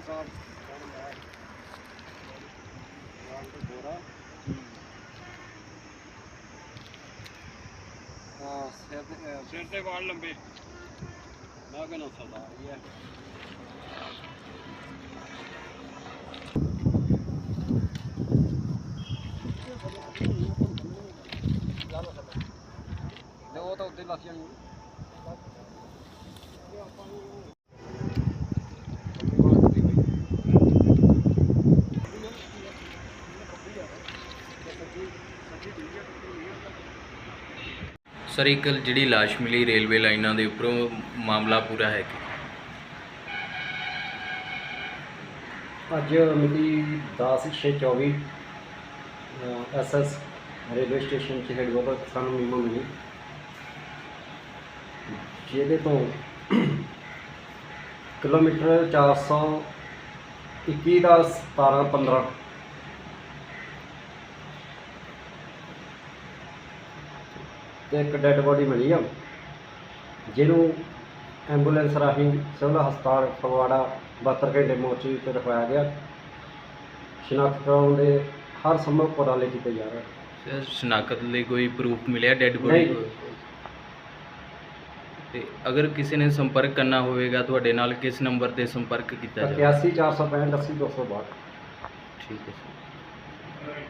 ਸਾਹਿਬ ਗੋਰਾ। ਹਾਂ ਸਿਰ ਤੇ ਸਿਰ ਤੇ ਵਾਲ ਲੰਬੇ। ਮੈਂ ਕਹਿੰਦਾ ਸਰਦਾਰ ਹੀ ਹੈ। ਨੇ ਉਹ ਤਾਂ ਉੱਤੇ ਲੱਗ ਜਾਣੀ। ਸਰ, ਇੱਕ ਜਿਹੜੀ ਲਾਸ਼ ਮਿਲੀ ਰੇਲਵੇ ਲਾਈਨਾਂ ਦੇ ਉੱਪਰੋਂ, ਮਾਮਲਾ ਪੂਰਾ ਹੈ ਕਿ? ਅੱਜ ਮਿਤੀ 10/6/24 ਐਸਐਸ ਰੇਲਵੇ ਸਟੇਸ਼ਨ 'ਚ ਹੈਡਵਾਟਰ ਸਾਨੂੰ ਮੀਮੋ ਮਿਲੀ। ਜਿਹਦੇ ਤੋਂ ਕਿਲੋਮੀਟਰ 421 ਦਾ 17 15 ਤੇ ਇੱਕ ਡੈੱਡ ਬੋਡੀ ਮਿਲੀ ਆ ਜਿਹਨੂੰ ਐਂਬੂਲੈਂਸ ਰਾਹੀਂ ਸਿਵਲ ਹਸਪਤਾਲ ਫਗਵਾੜਾ 72 ਘੰਟੇ ਮੋਰਚਰੀ ਤੇ ਰਖਵਾਇਆ ਗਿਆ। ਸ਼ਨਾਖਤ ਕਰਾਉਣ ਦੇ ਹਰ ਸੰਭਵ ਉਪਰਾਲੇ ਕੀਤੇ ਜਾ ਰਹੇ ਸਰ ਸ਼ਨਾਖਤ ਲਈ ਕੋਈ ਪ੍ਰੂਫ ਮਿਲਿਆ ਡੈੱਡ ਬੋਡੀ ਨਹੀਂ। ਤੇ ਅਗਰ ਕਿਸੇ ਨੇ ਸੰਪਰਕ ਕਰਨਾ ਹੋਵੇਗਾ ਤੁਹਾਡੇ ਨਾਲ ਕਿਸ ਨੰਬਰ ਤੇ ਸੰਪਰਕ ਕੀਤਾ ਜਾਵੇ? 81 465 80 262 ਠੀਕ ਹੈ ਸਰ।